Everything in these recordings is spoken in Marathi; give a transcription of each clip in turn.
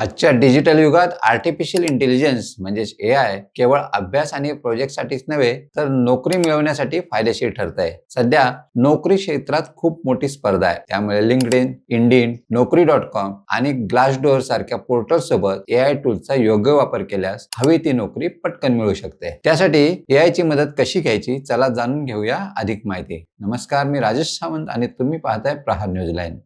आजच्या डिजिटल युगात आर्टिफिशियल इंटेलिजन्स म्हणजेच ए आय केवळ अभ्यास आणि प्रोजेक्टसाठीच नव्हे तर नोकरी मिळवण्यासाठी फायदेशीर ठरत आहे सध्या नोकरी क्षेत्रात खूप मोठी स्पर्धा आहे. त्यामुळे linked in Indeed Naukri dot com आणि ग्लासडोअर सारख्या पोर्टल सोबत ए आय टूलचा योग्य वापर केल्यास हवी ती नोकरी पटकन मिळू शकते. त्यासाठी ए आय ची मदत कशी घ्यायची चला जाणून घेऊया अधिक माहिती. नमस्कार मी राजेश सावंत आणि तुम्ही पाहताय प्रहार न्यूज लाईन.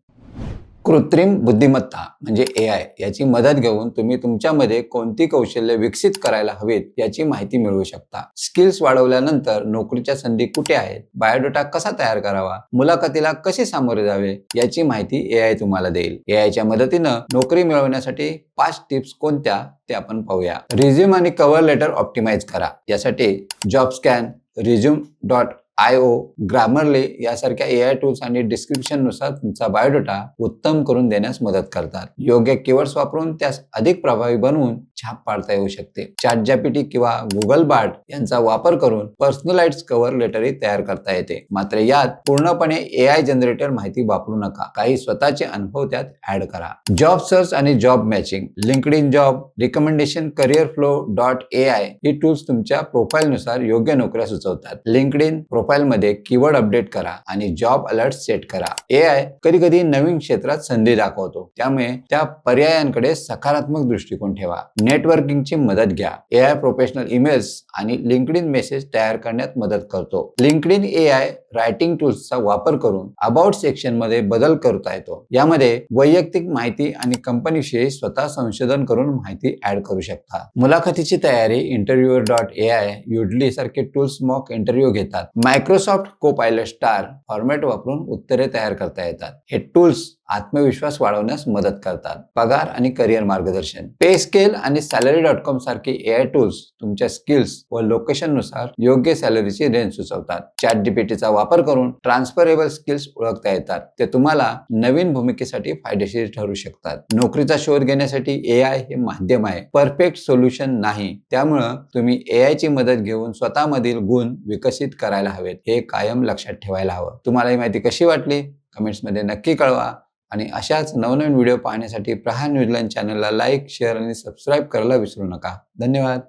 कृत्रिम बुद्धिमत्ता म्हणजे ए आय याची मदत घेऊन तुम्ही तुमच्यामध्ये कोणती कौशल्य विकसित करायला हवीत याची माहिती मिळवू शकता. स्किल्स वाढवल्यानंतर नोकरीच्या संधी कुठे आहेत? बायोडेटा कसा तयार करावा? मुलाखतीला कसे सामोरे जावे? याची माहिती ए आय तुम्हाला देईल. ए आयच्या मदतीनं नोकरी मिळवण्यासाठी पाच टिप्स कोणत्या ते आपण पाहूया. रिझ्यूम आणि कव्हर लेटर ऑप्टिमाइज करा. यासाठी Jobscan resume dot I O Grammarly यासारख्या ए आय टूल्स आणि डिस्क्रिप्शननुसार तुमचा बायोडेटा उत्तम करून देण्यास मदत करतात. योग्य कीवर्ड्स वापरून त्यास अधिक प्रभावी बनवून छाप पाडता येऊ शकते. चॅट जॅपिटी किंवा गुगल बार्ट यांचा वापर करून पर्सनलाइज कव्हर लेटरही तयार करता येते. मात्र यात पूर्णपणे ए आय जनरेटर माहिती वापरू नका. काही स्वतःचे अनुभव त्यात ऍड करा. जॉब सर्च आणि job matching LinkedIn job recommendation career flow dot A I he tools तुमच्या प्रोफाईलनुसार योग्य नोकऱ्या सुचवतात. लिंकड इन प्रोफाईल प्रोफाईलमध्ये कीवर्ड अपडेट करा आणि जॉब अलर्ट सेट करा. ए आय कधी कधी नवीन क्षेत्रात संधी दाखवतो. त्यामुळे त्या पर्यायांकडे सकारात्मक दृष्टिकोन ठेवा. नेटवर्किंगची मदत घ्या. ए आय प्रोफेशनल इमेल्स आणि लिंकड इन मेसेज तयार करण्यात मदत करतो. LinkedIn A I writing टूल्सचा वापर करून अबाउट सेक्शनमध्ये बदल करता येतो. यामध्ये वैयक्तिक माहिती आणि कंपनीविषयी स्वतः संशोधन करून माहिती ऍड करू शकता. मुलाखतीची तयारी इंटरव्ह्यूअर डॉट ए आय युडली सारखे टूल्स मॉक इंटरव्ह्यू घेतात. Microsoft Copilot STAR format वापरून उत्तरे तयार करता येतात. हे टूल्स आत्मविश्वास वाढवण्यास मदत करतात. पगार आणि करिअर मार्गदर्शन. पे स्केल आणि सॅलरी डॉट कॉम सारखे ए आय टूल्स तुमच्या स्किल्स व लोकेशननुसार योग्य सॅलरीची रेंज सुचवतात. चॅट डीपीटीचा वापर करून ट्रान्सफरेबल स्किल्स ओळखता येतात. ते तुम्हाला नवीन भूमिकेसाठी फायदेशीर ठरू शकतात. नोकरीचा शोध घेण्यासाठी ए आय हे माध्यम आहे. परफेक्ट सोल्युशन नाही. त्यामुळं तुम्ही ए आय ची मदत घेऊन स्वतःमधील गुण विकसित करायला हवेत. हे कायम लक्षात ठेवायला हवं. तुम्हाला ही माहिती कशी वाटली? कमेंट्समध्ये नक्की कळवा. आणि अशाच नवनवीन व्हिडिओ पाहण्यासाठी प्रहार न्यूजलँड चॅनलला लाईक शेअर आणि सबस्क्राईब करायला विसरू नका. धन्यवाद.